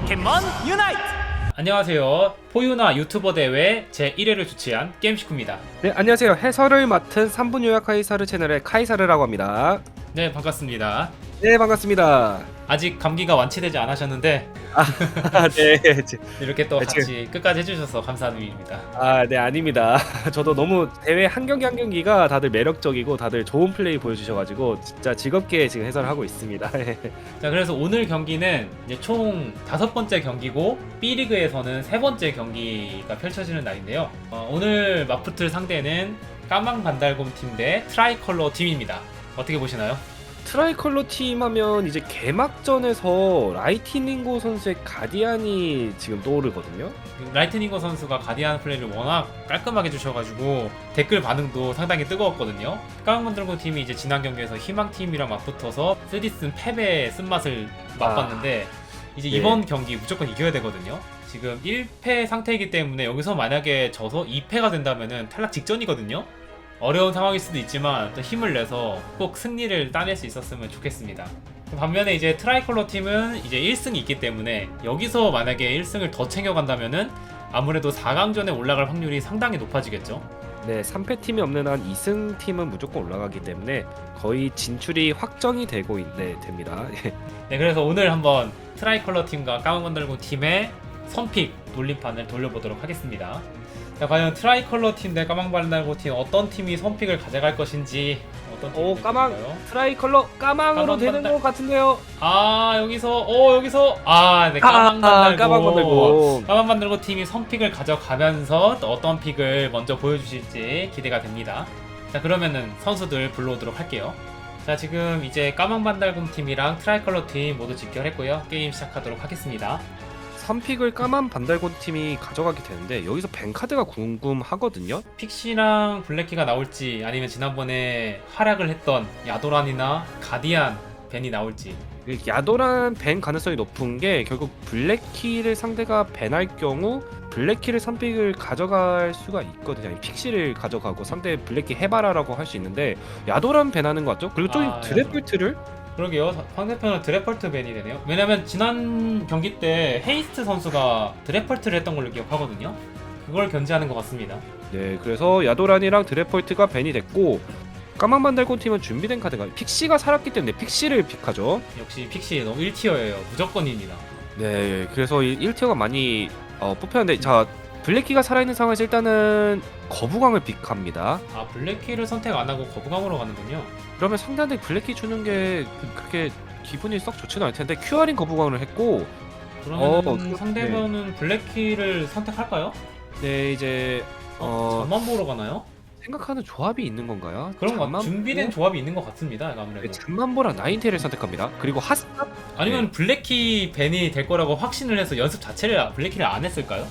포켓몬 유나이트! 안녕하세요. 포유나 유튜버 대회 제1회를 주최한 게임식구입니다. 네, 안녕하세요. 해설을 맡은 3분 요약 카이사르 채널의 카이사르라고 합니다. 네, 반갑습니다. 네, 반갑습니다. 아직 감기가 완치되지 않으셨는데 아, 네. 제- 이렇게 또 네, 같이 끝까지 해주셔서 감사한 의미입니다. 아, 네, 아닙니다. 저도 너무 대회 한 경기 한 경기가 다들 매력적이고 다들 좋은 플레이 보여주셔가지고 진짜 즐겁게 지금 해설을 하고 있습니다. 자, 그래서 오늘 경기는 이제 총 다섯 번째 경기고 B리그에서는 세 번째 경기가 펼쳐지는 날인데요. 어, 오늘 맞붙을 상대는 까망 반달곰 팀 대 트라이컬러 팀입니다. 어떻게 보시나요? 트라이컬러 팀 하면 이제 개막전에서 라이티닝고 선수의 가디안이 지금 떠오르거든요. 라이트닝거 선수가 가디안 플레이를 워낙 깔끔하게 주셔가지고 댓글 반응도 상당히 뜨거웠거든요. 까망만들고 팀이 이제 지난 경기에서 희망팀이랑 맞붙어서 쓰디쓴 패배의 쓴맛을 맛봤는데 이제 네. 이번 경기 무조건 이겨야 되거든요. 지금 1패 상태이기 때문에 여기서 만약에 져서 2패가 된다면은 탈락 직전이거든요. 어려운 상황일 수도 있지만 또 힘을 내서 꼭 승리를 따낼 수 있었으면 좋겠습니다. 반면에 이제 트라이컬러 팀은 이제 1승이 있기 때문에 여기서 만약에 1승을 더 챙겨간다면은 아무래도 4강전에 올라갈 확률이 상당히 높아지겠죠. 네, 3패 팀이 없는 한 2승 팀은 무조건 올라가기 때문에 거의 진출이 확정이 되고 있, 네, 됩니다. 네, 그래서 오늘 한번 트라이컬러 팀과 까만 건달고 팀의 선픽 돌림판을 돌려보도록 하겠습니다. 자, 과연 트라이컬러 팀 대 까망반달고 팀 어떤 팀이 선픽을 가져갈 것인지 어떤 팀이 오, 될 까망. 트라이컬러 까망으로 까망 되는 반달- 것 같은데요. 아 여기서 어 여기서 아네 아, 까망반달고 까망 만들고. 팀이 선픽을 가져가면서 또 어떤 픽을 먼저 보여주실지 기대가 됩니다. 자 그러면은 선수들 불러오도록 할게요. 자 지금 이제 까만 반달곰 팀이랑 트라이컬러 팀 모두 집결했고요. 게임 시작하도록 하겠습니다. 3픽을 까만 반달곤 팀이 가져가게 되는데 여기서 뱅카드가 궁금하거든요. 픽시랑 블랙키가 나올지 아니면 지난번에 활약을 했던 야도란이나 가디안 벤이 나올지 그 야도란 밴 가능성이 높은 게 결국 블랙키를 상대가 밴할 경우 블랙키를 3픽을 가져갈 수가 있거든요. 아니, 픽시를 가져가고 상대 블랙키 해바라라고 할 수 있는데 야도란 밴하는 것 같죠? 그리고 저기 아, 드래프트를 그러게요. 사- 상대편은 드래펄트 벤이 되네요. 왜냐면 지난 경기 때 헤이스트 선수가 드래펄트를 했던 걸로 기억하거든요. 그걸 견제하는 것 같습니다. 네 그래서 야도란이랑 드래폴트가 밴이 됐고 까만 반달곤 팀은 준비된 카드가 픽시가 살았기 때문에 픽시를 픽하죠. 역시 픽시 너무 1티어예요. 무조건입니다. 네, 그래서 1티어가 많이 어, 뽑혔는데 자 블랙키가 살아있는 상황에서 일단은 거부광을 픽합니다. 아 블랙키를 선택 안 하고 거부감으로 가는군요. 그러면 상대한테 블랙키 주는 게 그렇게 기분이 썩 좋지는 않을 텐데 큐어링 거부광을 했고 그러면 어, 그- 상대편은 블랙키를 선택할까요? 네 이제 어, 어, 잠만 보러 가나요? 생각하는 조합이 있는 건가요? 그런 거 잠만 준비된 조합이 있는 것 같습니다. 아무래도. 네, 잠만보랑 나인테를 선택합니다. 그리고 핫스탑 아니면 블랙키 벤이 될 거라고 확신을 해서 연습 자체를 아- 블랙키를 안 했을까요?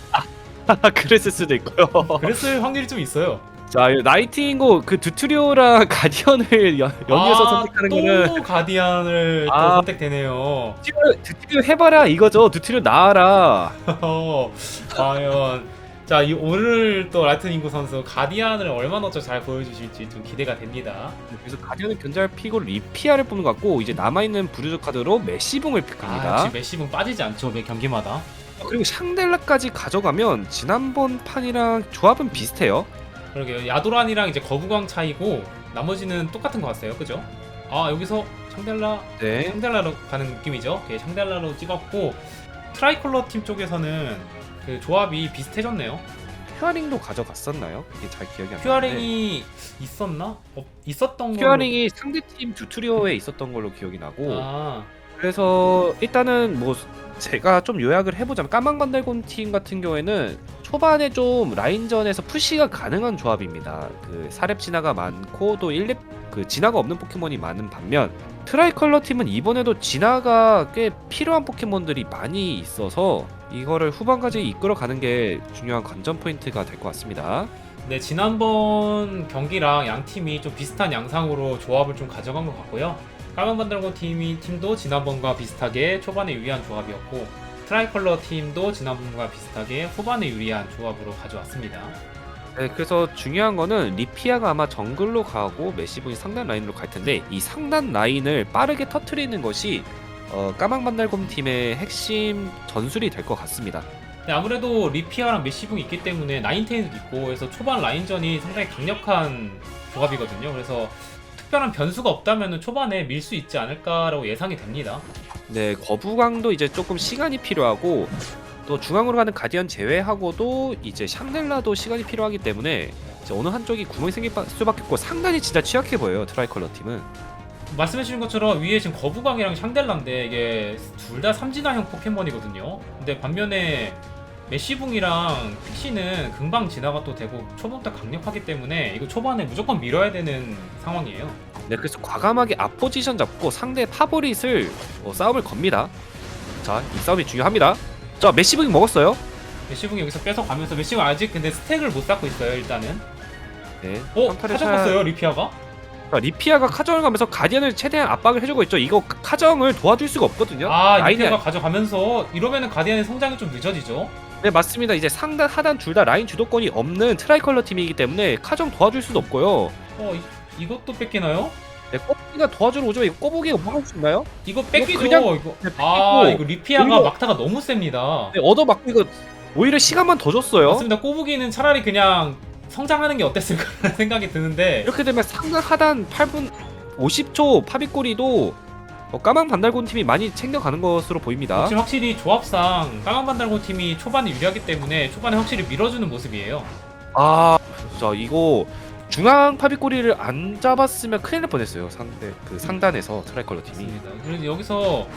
그랬을 수도 있고요. 그랬을 확률이 좀 있어요. 자 나이팅고 그 두투리오랑 가디언을 연, 연이어서 아, 선택하는 또 거는 가디안을 또 아. 선택되네요. 두투리오, 두투리오 해봐라 이거죠. 두투리오 나와라. 어, 과연 자, 이 오늘 또 라이트닝구 선수 가디안을 얼마나 더잘 보여주실지 좀 기대가 됩니다. 그래서 가디언을 견제할 픽으로 리피아를 뽑는 것 같고 이제 남아있는 부르즈 카드로 메시붕을 아, 픽합니다. 역시 메시분 빠지지 않죠, 매 경기마다. 그리고 샹델라까지 가져가면 지난번 판이랑 조합은 비슷해요. 그러게요. 야도란이랑 이제 거부광 차이고 나머지는 똑같은 것 같아요, 그죠? 아, 여기서 샹델라, 네. 샹델라로 가는 느낌이죠. 예, 샹델라로 찍었고 트라이컬러 팀 쪽에서는 그 조합이 비슷해졌네요. 큐어링도 가져갔었나요? 이게 잘 기억이 안 나는데. 큐어링이 있었나? 어, 있었던 걸로. 큐어링이 상대팀 두투리오에 있었던 걸로 기억이 나고 아, 그래서 일단은 뭐 제가 좀 요약을 해보자면 까망반달곤 팀 같은 경우에는 초반에 좀 라인전에서 푸시가 가능한 조합입니다. 그 사렙 진화가 많고 또 1렙 그 진화가 없는 포켓몬이 많은 반면 트라이컬러 팀은 이번에도 진화가 꽤 필요한 포켓몬들이 많이 있어서 이거를 후반까지 이끌어가는 게 중요한 관전 포인트가 될 것 같습니다. 네 지난번 경기랑 양 팀이 좀 비슷한 양상으로 조합을 좀 가져간 것 같고요. 까만 반달고 팀이 팀도 지난번과 비슷하게 초반에 유리한 조합이었고 트라이컬러 팀도 지난번과 비슷하게 후반에 유리한 조합으로 가져왔습니다. 네, 그래서 중요한 거는 리피아가 아마 정글로 가고 메시분이 상단 라인으로 갈 텐데 이 상단 라인을 빠르게 터트리는 것이 어, 어, 까망반달곰 팀의 핵심 전술이 될 것 같습니다. 네, 아무래도 리피아랑 메시붕이 있기 때문에 나인테인도 있고 그래서 초반 라인전이 상당히 강력한 조합이거든요. 그래서 특별한 변수가 없다면 초반에 밀 수 있지 않을까라고 예상이 됩니다. 네, 거부광도 이제 조금 시간이 필요하고 또 중앙으로 가는 가디언 제외하고도 이제 샹넬라도 시간이 필요하기 때문에 이제 어느 한쪽이 구멍이 생길 바- 수밖에 없고 상당히 진짜 취약해 보여요 트라이컬러 팀은. 말씀해주신 것처럼 위에 지금 거부광이랑 샹델라인데 이게 둘 다 삼진화형 포켓몬이거든요. 근데 반면에 메시붕이랑 픽시는 금방 진화가 또 되고 초반부터 강력하기 때문에 이거 초반에 무조건 밀어야 되는 상황이에요. 네, 그래서 과감하게 앞 포지션 잡고 상대 파보릿을 어, 싸움을 겁니다. 자, 이 싸움이 중요합니다. 자, 메시브기 먹었어요. 메시붕이 여기서 뺏어가면서 메시붕 아직 근데 스택을 못 쌓고 있어요 일단은. 네, 어? 평타를 찾아봤어요 리피아가? 자, 리피아가 카정을 가면서 가디언을 최대한 압박을 해주고 있죠. 이거 카- 카정을 도와줄 수가 없거든요. 아 라인이 리피아가 가져가면서 이러면은 가디안의 성장이 좀 늦어지죠. 네 맞습니다. 이제 상단 하단 둘 다 라인 주도권이 없는 트라이컬러 팀이기 때문에 카정 도와줄 수도 없고요. 어 이, 이것도 뺏기나요? 네, 꼬부기가 도와주러 오지만 이거 꼬부기가 뭐 할 수 있나요? 이거 뺏기죠. 그냥- 이거. 네, 아 뺏기고. 이거 리피아가 막타가 너무 셉니다. 네, 얻어맞고 이거 오히려 시간만 더 줬어요. 맞습니다. 꼬부기는 차라리 그냥 성장하는 게 어땠을까라는 생각이 드는데 이렇게 되면 상단 하단 8분 50초 파비꼬리도 어, 까망 반달곤 팀이 많이 챙겨가는 것으로 보입니다. 지금 확실히 조합상 까만 반달고 팀이 초반에 유리하기 때문에 초반에 확실히 밀어주는 모습이에요. 아, 자 이거 중앙 파비꼬리를 안 잡았으면 큰일 날 뻔했어요. 상대 그 상단에서 트라이컬러 팀이. 맞습니다. 그래서 여기서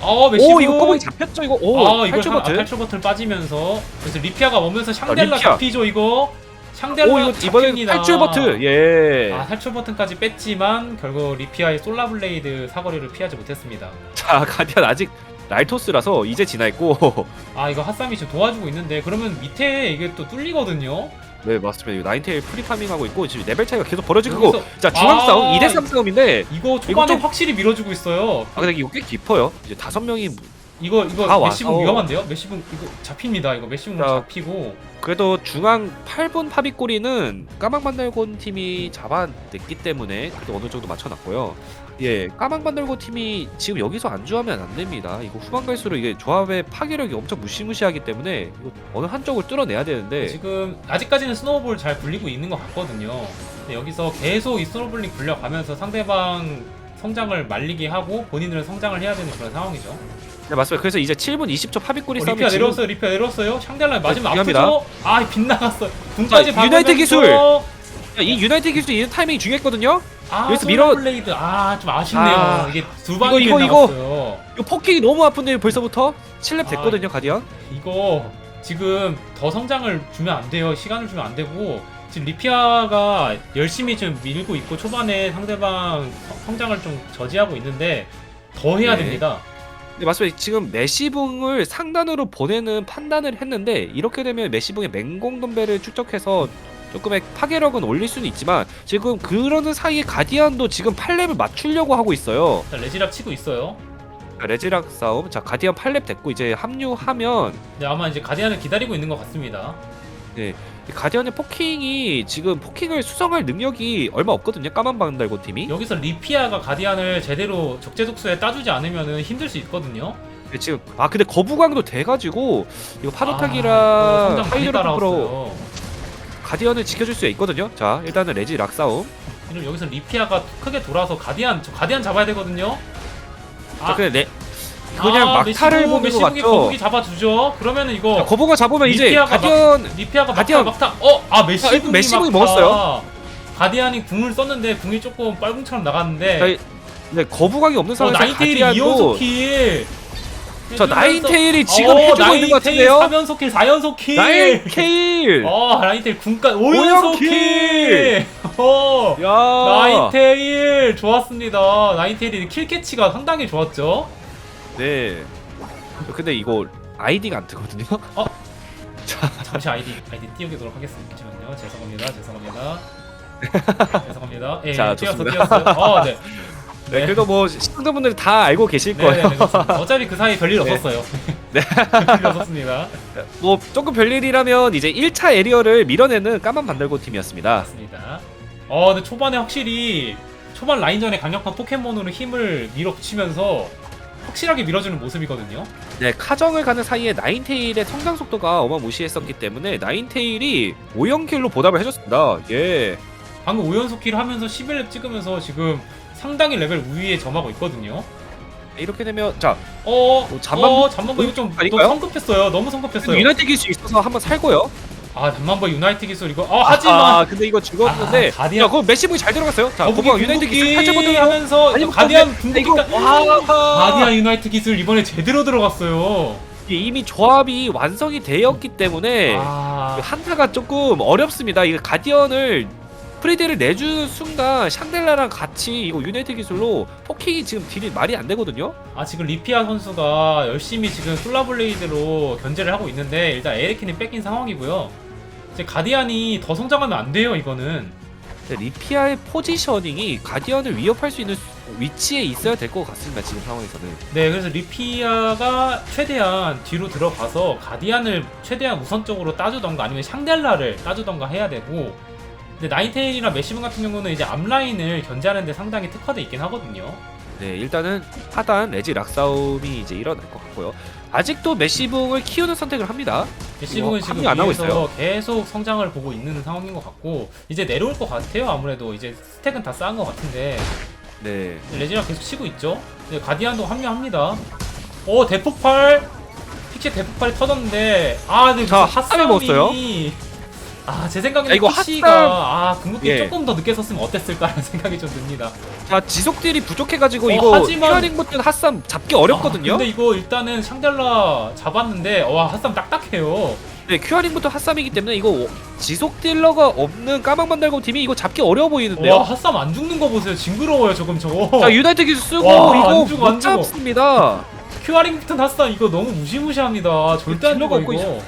어 메시브 오 이거 꼬부기 잡혔죠 이거. 오 아 이거 탈출 상- 아, 버튼. 탈출 버튼 빠지면서 그래서 리피아가 오면서 샹델라 리피아. 잡히죠 이거 샹델라 오 이거 이번에 잡힙니다. 탈출 버튼. 예. 아 탈출 버튼까지 뺐지만 결국 리피아의 솔라블레이드 사거리를 피하지 못했습니다. 자 가디언 아직 랄토스라서 이제 지나있고. 아 이거 핫삼이 지금 도와주고 있는데 그러면 밑에 이게 또 뚫리거든요. 네 맞습니다. 이거 나인테일 프리파밍 하고 있고 지금 레벨 차이가 계속 벌어지고 여기서- 자 중앙 아, 싸움 2대 3 싸움인데 이거 초반에 좀- 확실히 밀어주고 있어요. 아 근데 이거 꽤 깊어요. 이제 다섯 명이 이거 다 이거 와서- 메시붕 위험한데요? 메시붕 이거 잡힙니다. 이거 메시붕 자, 잡히고 그래도 중앙 8분 파비꼬리는 까망반달곤 팀이 잡아냈기 때문에 그래도 어느 정도 맞춰놨고요. 예, 까망반달곤 팀이 지금 여기서 안주하면 안 됩니다. 이거 후반 갈수록 이게 조합의 파괴력이 엄청 무시무시하기 때문에 이거 어느 한쪽을 뚫어내야 되는데 지금 아직까지는 스노우볼 잘 굴리고 있는 것 같거든요. 근데 여기서 계속 이 스노우볼링 굴려가면서 상대방 성장을 말리게 하고 본인들은 성장을 해야 되는 그런 상황이죠. 네, 맞습니다. 그래서 이제 7분 20초 파비꼬리 어, 싸움이 리피아 지금 내려왔어요. 리피아 내려왔어요. 샹델라 맞으면 중요합니다. 아프죠? 아 빗나갔어. 궁까지 자, 유나이트 박으면서- 기술! 야, 이 유나이트 기술 이런 타이밍이 중요했거든요. 아, 여기서 밀어- 블레이드 아 좀 아쉽네요. 아, 이게 두 방이 이거, 이거, 빗나갔어요. 이거 포킹이 너무 아픈데 벌써부터 7렙 아, 됐거든요, 가디언. 이거 지금 더 성장을 주면 안 돼요. 시간을 주면 안 되고 지금 리피아가 열심히 좀 밀고 있고 초반에 상대방 성- 성장을 좀 저지하고 있는데 더 해야 네. 됩니다. 네 맞습니다. 지금 메시붕을 상단으로 보내는 판단을 했는데 이렇게 되면 메시붕의 맹공 덤벨을 축적해서 조금의 파괴력은 올릴 수는 있지만 지금 그러는 사이에 가디언도 지금 8렙을 맞추려고 하고 있어요. 자, 레지랍 치고 있어요. 자, 레지락 싸움. 자 가디언 8렙 됐고 이제 합류하면 근데 아마 이제 가디안을 기다리고 있는 것 같습니다. 이 가디언의 포킹이 지금 포킹을 수성할 능력이 얼마 없거든요. 까만 방달고 팀이. 여기서 리피아가 가디안을 제대로 적재적소에 따주지 않으면은 힘들 수 있거든요. 근데 지금 아 근데 거부광도 돼가지고 이거 아, 파도타기랑 많이 하이드로프로. 가디언을 지켜줄 수 있거든요. 자 일단은 레지 락 싸움. 그럼 여기서 리피아가 크게 돌아서 가디안 저 가디안 잡아야 되거든요. 자, 그냥 레 그냥 아, 막타를 보는 것 같죠. 거북이 잡아주죠. 그러면은 이거 자, 거부가 잡으면 이제 리피아가 가디언 리피아가 막타 가디언. 막타 어아 메시붕이 이거 메시붕이 막타. 먹었어요. 가디안이 궁을 썼는데 궁이 조금 빨궁처럼 자, 나갔는데 네, 거부광이 없는 어, 상황에서 나인테일이 가디언도 2연속 킬. 저 나인테일이 어, 지금 해주고 있는 것 같은데요. 3연속 킬, 4연속 킬. 나인테일. 어 나인테일 궁까지 오연속 5연속 킬. 어. 야. 나인테일 좋았습니다. 나인테일이 킬 캐치가 상당히 좋았죠. 네. 근데 이거 아이디가 안 뜨거든요. 잠시 아이디 아이디 띄우도록 하겠습니다. 잠시만요. 죄송합니다. 죄송합니다. 죄송합니다. 예, 자, 띄웠어, 좋습니다. 띄웠어요. 어, 네. 네, 그래도 뭐 시청자분들이 다 알고 계실 네, 거예요. 네, 네, 그렇습니다. 어차피 그 사이 별일 네. 없었어요. 네. 별일 없었습니다. 뭐 조금 별일이라면 이제 1차 에리어를 밀어내는 까만 반달고 팀이었습니다. 맞습니다. 어, 근데 초반에 확실히 초반 라인전에 강력한 포켓몬으로 힘을 밀어붙이면서 확실하게 밀어주는 모습이거든요. 네, 카정을 가는 사이에 나인테일의 성장 속도가 어마무시했었기 때문에 나인테일이 5연킬로 보답을 해줬습니다. 예. 방금 5연속 킬을 하면서 11렙 찍으면서 지금 상당히 레벨 우위에 점하고 있거든요. 이렇게 되면 자 어, 어, 잠만보- 어, 잠만보 이거 좀 아닌가요? 너무 성급했어요. 너무 성급했어요. 유나이트 기수 있어서 한번 살고요. 아, 잠만보 유나이트 기술 이거. 아, 하지만 아, 근데 이거 죽었는데. 아, 가디언- 자, 그럼 메시브이 잘 들어갔어요. 자, 거북이 거북이 유나이트 기수 궁극기 탈출보드 하면서 아니, 가디언 근데 이거 궁극기가 와, 가디언 유나이트 기술 이번에 제대로 들어갔어요. 이미 조합이 완성이 되었기 때문에 아, 그 한타가 조금 어렵습니다. 이거 가디언을 프리드를 내주는 순간 샹델라랑 같이 이거 유나이트 기술로 포킹이 지금 딜이 말이 안 되거든요. 아 지금 리피아 선수가 열심히 지금 솔라블레이드로 견제를 하고 있는데 일단 에리킨이 뺏긴 상황이고요. 이제 가디안이 더 성장하면 안 돼요 이거는. 근데 리피아의 포지셔닝이 가디언을 위협할 수 있는 수- 위치에 있어야 될 것 같습니다. 지금 상황에서는. 네 그래서 리피아가 최대한 뒤로 들어가서 가디안을 최대한 우선적으로 따주던가 아니면 샹델라를 따주던가 해야 되고 근데 나인테일이나 메시븐 같은 경우는 이제 앞라인을 견제하는데 상당히 특화돼 있긴 하거든요. 네, 일단은 하단 레지 락 싸움이 이제 일어날 것 같고요. 아직도 메시붕을 키우는 선택을 합니다. 메시븐은 이거 지금 안 하고 있어요. 계속 성장을 보고 있는 상황인 것 같고 이제 내려올 것 같아요 아무래도 이제 스택은 다 쌓은 것 같은데 네. 레지랑 계속 치고 있죠. 네, 가디안도 합류합니다. 오 대폭발 픽시 대폭발이 터졌는데 아 근데 자, 핫삼이 먹었어요? 아 제 생각에는 야, 이거 PC가 핫삼- 아 궁극기 예. 조금 더 늦게 썼으면 어땠을까라는 생각이 좀 듭니다. 자, 지속딜이 부족해가지고 어, 이거 하지만- 큐어링 버튼 핫삼 잡기 어렵거든요. 아, 근데 이거 일단은 샹델라 잡았는데 와 핫삼 딱딱해요. 네, 큐어링부터 핫삼이기 때문에 이거 지속 딜러가 없는 까망만 달고 팀이 이거 잡기 어려워 보이는데요. 와 핫삼 안 죽는 거 보세요. 징그러워요 조금 저거. 자, 유나이트 기술 쓰고 와, 이거 안 죽어, 안 못 죽어. 잡습니다. 큐아링 붙은 핫삼 이거 너무 무시무시합니다. 절대 안 딜러가 죽어 없고 이거.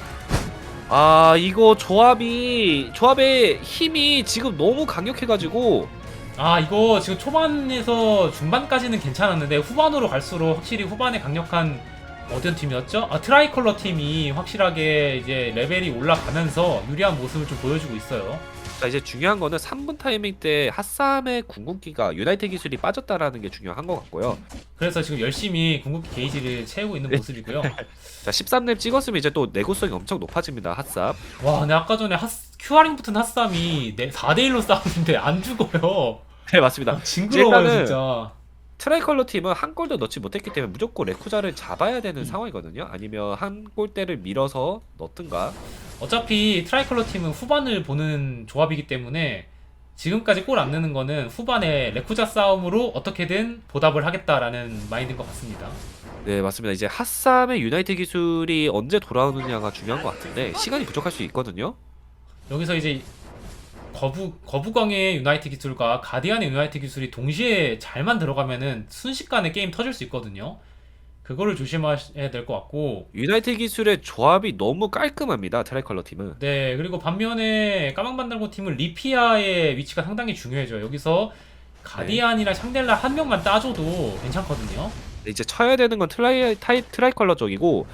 아, 이거 조합이 조합의 힘이 지금 너무 강력해가지고 아 이거 지금 초반에서 중반까지는 괜찮았는데 후반으로 갈수록 확실히 후반에 강력한 어떤 팀이었죠? 아 트라이컬러 팀이 확실하게 이제 레벨이 올라가면서 유리한 모습을 좀 보여주고 있어요. 자 이제 중요한 거는 3분 타이밍 때 핫삼의 궁극기가 유나이트 기술이 빠졌다라는 게 중요한 것 같고요. 그래서 지금 열심히 궁극기 게이지를 채우고 있는 네. 모습이고요. 자 13렙 찍었으면 이제 또 내구성이 엄청 높아집니다 핫삼. 와, 근데 아까 전에 핫 큐아링 붙은 핫삼이 4대 1로 싸우는데 안 죽어요. 네 맞습니다. 아, 징그러워요 일단은 진짜. 트라이컬러 팀은 한 골도 넣지 못했기 때문에 무조건 레쿠자를 잡아야 되는 상황이거든요. 아니면 한 골대를 밀어서 넣든가. 어차피 트라이컬러 팀은 후반을 보는 조합이기 때문에 지금까지 골 안 넣는 거는 후반에 레쿠자 싸움으로 어떻게든 보답을 하겠다라는 마인드인 것 같습니다. 네 맞습니다. 이제 핫삼의 유나이트 기술이 언제 돌아오느냐가 중요한 것 같은데 시간이 부족할 수 있거든요. 여기서 이제 거부 거부광의 유나이트 기술과 가디안의 유나이트 기술이 동시에 잘만 들어가면은 순식간에 게임 터질 수 있거든요. 그거를 조심하셔야 될 것 같고 유나이트 기술의 조합이 너무 깔끔합니다. 트라이컬러 팀은. 네 그리고 반면에 까망반달고 팀은 리피아의 위치가 상당히 중요해져요. 여기서 가디안이나 샹델라 한 명만 따줘도 괜찮거든요. 이제 쳐야 되는 건 트라이 타이, 트라이컬러 쪽이고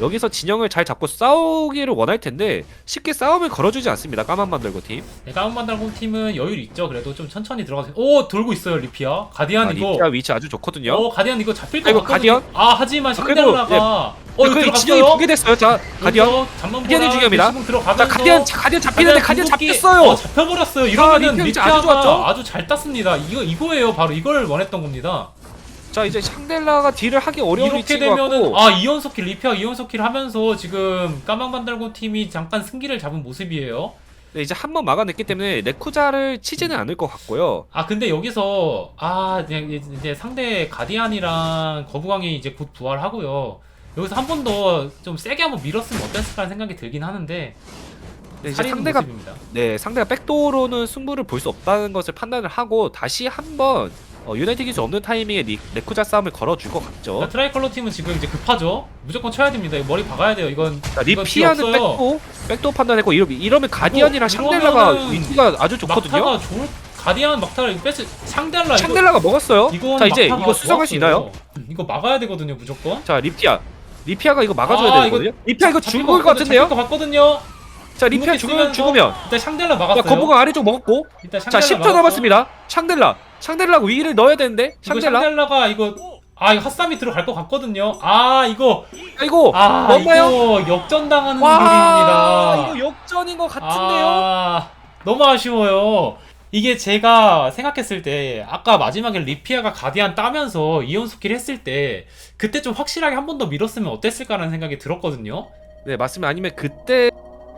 여기서 진영을 잘 잡고 싸우기를 원할 텐데 쉽게 싸움을 걸어주지 않습니다. 까만 만들고 팀. 네, 까망반달고 팀은 여유 있죠. 그래도 좀 천천히 들어가세요. 오 돌고 있어요 리피아. 가디안 아, 이거 리피아 위치 아주 좋거든요. 어 가디안 이거 잡힐 것 아, 이거 같거든요. 가디언? 아 하지만 아, 샹델라가 예. 어그 진영이. 두개 됐어요. 자 가디언. 가디언이 중요합니다. 자 가디언 자, 가디언 잡히는데 가디언 잡혔어요. 어, 잡혀버렸어요. 이러면은 위치 리피아가 아주 좋았죠? 아주 잘 땄습니다. 이거 이거예요. 바로 이걸 원했던 겁니다. 자 이제 샹델라가 딜을 하기 어려운 이렇게 위치인 것 되면은 같고 아 이연속 킬 리피아 이연속 킬 하면서 지금 까망반달고 팀이 잠깐 승기를 잡은 모습이에요. 네, 이제 한 번 막아냈기 때문에 레쿠자를 치지는 않을 것 같고요. 아 근데 여기서 아 이제, 이제 상대 가디안이랑 거부광이 이제 곧 부활하고요. 여기서 한 번 더 좀 세게 한번 밀었으면 어땠을까 하는 생각이 들긴 하는데 네, 이제 살리는 상대가 모습입니다. 네 상대가 백도어로는 승부를 볼 수 없다는 것을 판단을 하고 다시 한번 어, 유나이트 기술 없는 타이밍에 리, 레쿠자 싸움을 걸어줄 것 같죠. 그러니까 트라이컬러 팀은 지금 이제 급하죠. 무조건 쳐야 됩니다. 이거 머리 박아야 돼요. 이건 자, 리피아는 필요 없어요. 백도 백도 판단했고 이러, 이러면 가디언이랑 샹델라가 이러면은 위치가 아주 좋거든요. 막타가 좋을 가디안 이거 뺐을 샹델라 샹델라가 먹었어요. 이거 자 이제 막타가 이거 수정할 수 좋았어요. 있나요? 이거 막아야 되거든요 무조건. 자 리피아 리피아가 이거 막아줘야 아, 되거든요. 리피아 이거 잡힐 죽을 것 같은데요? 잡힐 것 같거든요. 자 리피아 죽으면 죽으면 일단 샹델라 자 막았어요. 거부가 아래쪽 먹었고 일단 자 샹델라 10초 막았죠. 남았습니다. 샹델라 샹델라 위를 넣어야 되는데 이거 샹델라 샹델라가 이거 아 이거 핫삼이 들어갈 것 같거든요. 아 이거 아이고 아 뭔가요? 이거 역전당하는 와 그림입니다. 이거 역전인 것 같은데요. 아, 너무 아쉬워요. 이게 제가 생각했을 때 아까 마지막에 리피아가 가디안 따면서 이연속킬 했을 때 그때 좀 확실하게 한 번 더 밀었으면 어땠을까라는 생각이 들었거든요. 네 맞습니다. 아니면 그때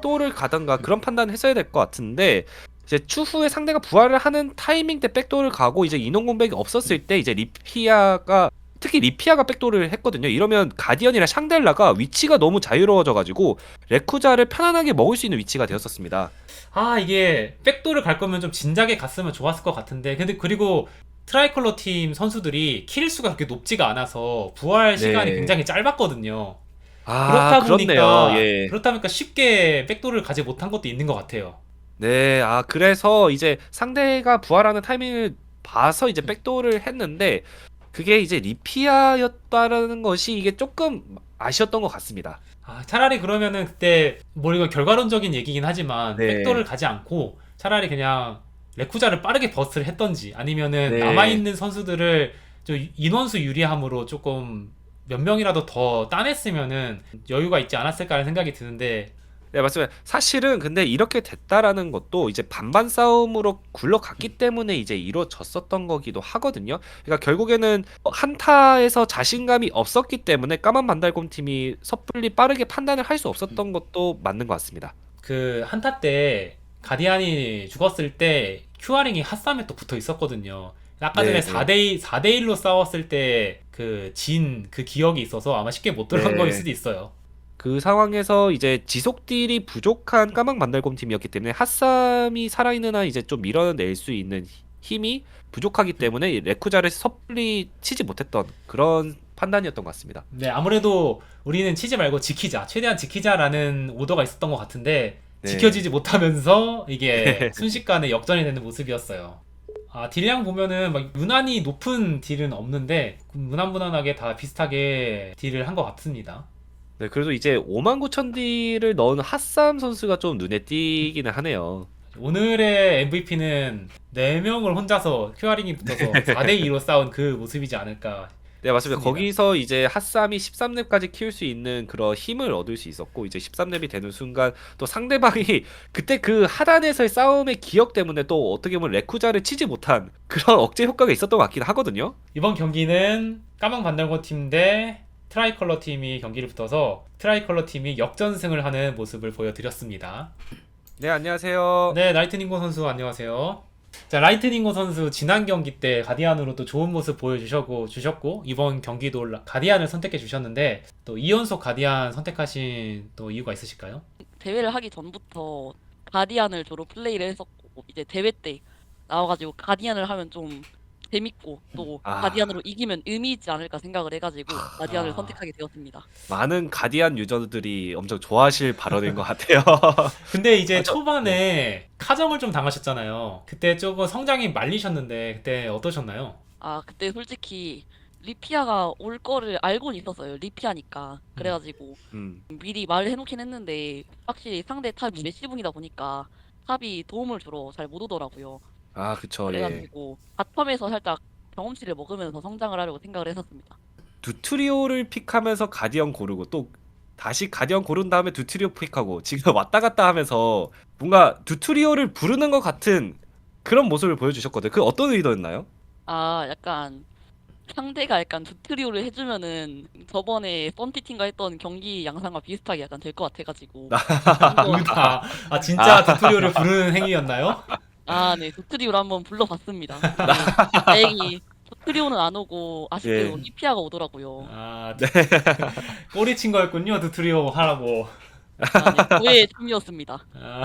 또를 가던가 그런 판단을 했어야 될 것 같은데 이제 추후에 상대가 부활을 하는 타이밍 때 백도를 가고 이제 인원 공백이 없었을 때 이제 리피아가 특히 리피아가 백도를 했거든요. 이러면 가디언이랑 샹델라가 위치가 너무 자유로워져가지고 레쿠자를 편안하게 먹을 수 있는 위치가 되었었습니다. 아 이게 백도를 갈 거면 좀 진작에 갔으면 좋았을 것 같은데 근데 그리고 트라이컬러 팀 선수들이 킬 수가 그렇게 높지가 않아서 부활 시간이 네. 굉장히 짧았거든요. 아 그렇다 그렇네요. 보니까 예. 그렇다 보니까 쉽게 백도를 가지 못한 것도 있는 것 같아요. 네, 아 그래서 이제 상대가 부활하는 타이밍을 봐서 이제 백도어를 했는데 그게 이제 리피아였다라는 것이 이게 조금 아쉬웠던 것 같습니다. 아, 차라리 그러면은 그때 뭐 이거 결과론적인 얘기긴 하지만 네. 백도를 가지 않고 차라리 그냥 레쿠자를 빠르게 버스를 했던지 아니면은 네. 남아 있는 선수들을 좀 인원수 유리함으로 조금 몇 명이라도 더 따냈으면은 여유가 있지 않았을까라는 생각이 드는데 네, 맞습니다. 사실은 근데 이렇게 됐다라는 것도 이제 반반 싸움으로 굴러갔기 때문에 이제 이루어졌었던 거기도 하거든요. 그러니까 결국에는 한타에서 자신감이 없었기 때문에 까만 반달곰 팀이 섣불리 빠르게 판단을 할 수 없었던 것도 맞는 것 같습니다. 그 한타 때 가디안이 죽었을 때 큐아링이 핫삼에 또 붙어 있었거든요. 아까 전에 네, 네. 4대 4대 1로 싸웠을 때 그 진 그 기억이 있어서 아마 쉽게 못 들어간 네. 거일 수도 있어요. 그 상황에서 이제 지속 딜이 부족한 까막 만달곰 팀이었기 때문에 핫삼이 살아있는 한 이제 좀 밀어낼 수 있는 힘이 부족하기 때문에 레쿠자를 섣불리 치지 못했던 그런 판단이었던 것 같습니다. 네, 아무래도 우리는 치지 말고 지키자. 최대한 지키자라는 오더가 있었던 것 같은데 네. 지켜지지 못하면서 이게 순식간에 역전이 되는 모습이었어요. 아, 딜량 보면은 막 유난히 높은 딜은 없는데 무난무난하게 다 비슷하게 딜을 한 것 같습니다. 네, 그래도 이제 5만 9천 딜을 넣은 핫삼 선수가 좀 눈에 띄기는 하네요. 오늘의 MVP는 4명을 혼자서 큐아링이 붙어서 4대2로 싸운 그 모습이지 않을까. 네, 맞습니다. 맞습니다. 거기서 이제 핫삼이 13렙까지 키울 수 있는 그런 힘을 얻을 수 있었고 이제 13렙이 되는 순간 또 상대방이 그때 그 하단에서의 싸움의 기억 때문에 또 어떻게 보면 레쿠자를 치지 못한 그런 억제 효과가 있었던 것 같긴 하거든요. 이번 경기는 까망 반달고 팀 대 트라이컬러 팀이 경기를 붙어서 트라이컬러 팀이 역전승을 하는 모습을 보여드렸습니다. 네, 안녕하세요. 네, 라이트닝고 선수 안녕하세요. 자, 라이트닝고 선수 지난 경기 때 가디안으로 또 좋은 모습 보여주셨고 주셨고 이번 경기도 라- 가디안을 선택해 주셨는데 또 이연속 가디안 선택하신 또 이유가 있으실까요? 대회를 하기 전부터 가디안을 주로 플레이를 했었고 이제 대회 때 나와가지고 가디안을 하면 좀 재밌고 또 아. 가디안으로 이기면 의미 있지 않을까 생각을 해가지고 가디안을 아. 선택하게 되었습니다. 많은 가디안 유저들이 엄청 좋아하실 발언인 것 같아요. 근데 이제 아, 저- 초반에 카정을 좀 당하셨잖아요. 그때 조금 성장이 말리셨는데 그때 어떠셨나요? 아 그때 솔직히 리피아가 올 거를 알고는 있었어요. 리피아니까 그래가지고 음, 미리 말을 해놓긴 했는데 확실히 상대 탑이 메시붕이다 보니까 탑이 도움을 주러 잘 못 오더라고요. 아 그쵸. 예. 그래가지고 바텀에서 살짝 경험치를 먹으면서 성장을 하려고 생각을 했었습니다. 두트리오를 픽하면서 가디언 고르고 또 다시 가디언 고른 다음에 두트리오 픽하고 지금 왔다 갔다 하면서 뭔가 두트리오를 부르는 것 같은 그런 모습을 보여주셨거든요. 그 어떤 의도였나요? 아, 약간 상대가 약간 두트리오를 해주면은 저번에 썬피팅가 했던 경기 양상과 비슷하게 약간 될 것 같아가지고 아, 아 진짜 튜토리얼을 부르는 행위였나요? 아, 네 두트리오를 한번 불러봤습니다. 네, 다행히 두트리오는 안 오고 아쉽게도 예. 리피아가 오더라고요. 아, 꼬리 친 거였군요, 튜토리얼 하라고. 아, 네, 저의 춤이었습니다. 아,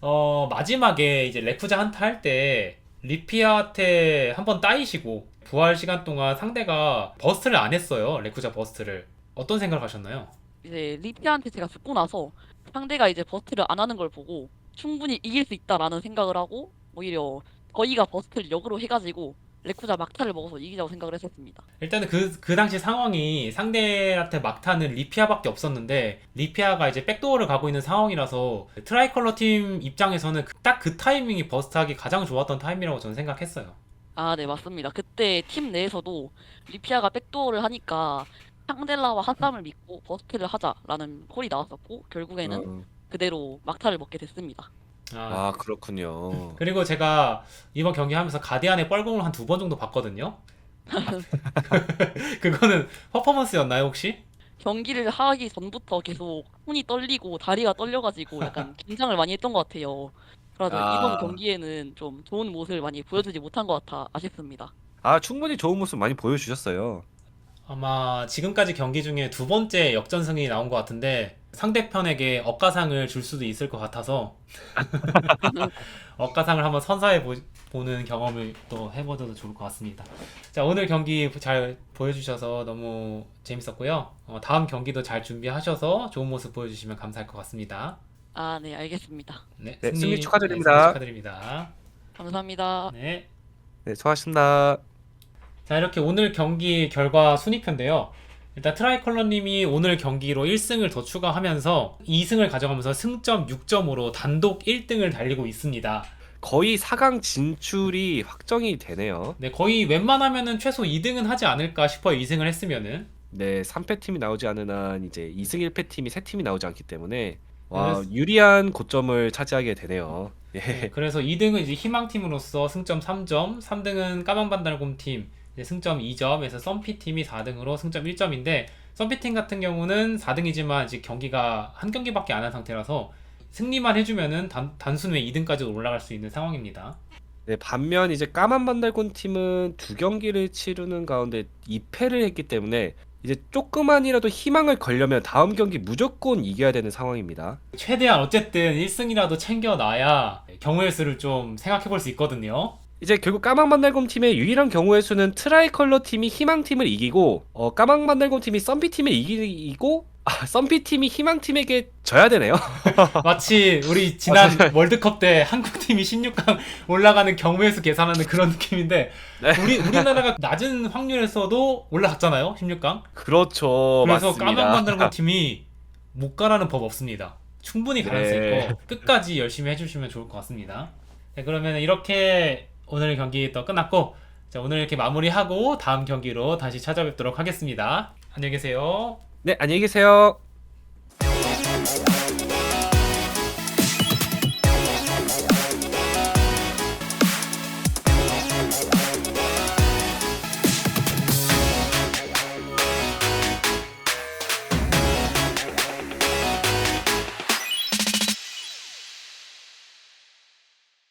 어, 마지막에 이제 레쿠자 한타 할 때 리피아한테 한번 따이시고 부활 시간 동안 상대가 버스트를 안 했어요. 레쿠자 버스트를. 어떤 생각을 하셨나요? 이제 리피아한테 제가 죽고 나서 상대가 이제 버스트를 안 하는 걸 보고 충분히 이길 수 있다라는 생각을 하고 오히려 저희가 버스트를 역으로 해가지고 레쿠자 막타를 먹어서 이기자고 생각을 했었습니다. 일단은 그, 그 당시 상황이 상대한테 막타는 리피아밖에 없었는데 리피아가 이제 백도어를 가고 있는 상황이라서 트라이컬러 팀 입장에서는 딱 그 타이밍이 버스트하기 가장 좋았던 타이밍이라고 저는 생각했어요. 아, 네, 맞습니다. 그때 팀 내에서도 리피아가 백도어를 하니까 샹델라와 한쌈을 믿고 버스트를 하자라는 콜이 나왔었고 결국에는 어. 그대로 막타를 먹게 됐습니다. 아, 아 그렇군요. 그리고 제가 이번 경기 하면서 가디안의 뻘공을 한 두 번 정도 봤거든요. 그거는 퍼포먼스였나요 혹시? 경기를 하기 전부터 계속 손이 떨리고 다리가 떨려가지고 약간 긴장을 많이 했던 것 같아요. 그래서 아. 이번 경기에는 좀 좋은 모습을 많이 보여주지 못한 것 같아 아쉽습니다. 아 충분히 좋은 모습 많이 보여주셨어요. 아마 지금까지 경기 중에 두 번째 역전승이 나온 것 같은데 상대편에게 억가상을 줄 수도 있을 것 같아서 억가상을 한번 선사해 보, 보는 경험을 또 해보셔도 좋을 것 같습니다. 자 오늘 경기 잘 보여주셔서 너무 재밌었고요. 어, 다음 경기도 잘 준비하셔서 좋은 모습 보여주시면 감사할 것 같습니다. 아, 네, 알겠습니다. 네, 네, 승리 축하드립니다. 네, 승리 축하드립니다. 감사합니다. 네. 네 수고하셨습니다. 자 이렇게 오늘 경기 결과 순위표인데요. 일단 트라이컬러님이 오늘 경기로 1승을 더 추가하면서 2승을 가져가면서 승점 6점으로 단독 1등을 달리고 있습니다. 거의 4강 진출이 확정이 되네요. 네, 거의 웬만하면은 최소 2등은 하지 않을까 싶어요. 2승을 했으면은. 네, 3패 팀이 나오지 않은 한 이제 2승 1패 팀이 세 팀이 나오지 않기 때문에 와 그래서- 유리한 고점을 차지하게 되네요. 예. 네, 그래서 2등은 이제 희망팀으로서 승점 3점, 3등은 까만반달곰 팀 이제 승점 2점에서 썸피 팀이 4등으로 승점 1점인데 썸피 팀 같은 경우는 4등이지만 이제 경기가 한 경기밖에 안 한 상태라서 승리만 해주면은 단, 단순 왜 2등까지 올라갈 수 있는 상황입니다. 네, 반면 이제 까만 반달곤 팀은 두 경기를 치르는 가운데 2패를 했기 때문에 이제 조금만이라도 희망을 걸려면 다음 경기 무조건 이겨야 되는 상황입니다. 최대한 어쨌든 1승이라도 챙겨놔야 경우의 수를 좀 생각해 볼 수 있거든요. 이제 결국 까망 반달곰 팀의 유일한 경우의 수는 트라이컬러 팀이 희망 팀을 이기고 어, 까망 반달곰 팀이 썸피 팀을 이기고 아, 썸피 팀이 희망 팀에게 져야 되네요. 마치 우리 지난 아, 월드컵 때 한국 팀이 16강 올라가는 경우의 수 계산하는 그런 느낌인데 네. 우리 우리나라가 낮은 확률에서도 올라갔잖아요 16강. 그렇죠. 그래서 만드는 팀이 못 가라는 법 없습니다. 충분히 가능성 네. 있고 끝까지 열심히 해주시면 좋을 것 같습니다. 네, 그러면 이렇게 오늘 경기 또 끝났고 자, 오늘 이렇게 마무리하고 다음 경기로 다시 찾아뵙도록 하겠습니다. 안녕히 계세요. 네, 안녕히 계세요.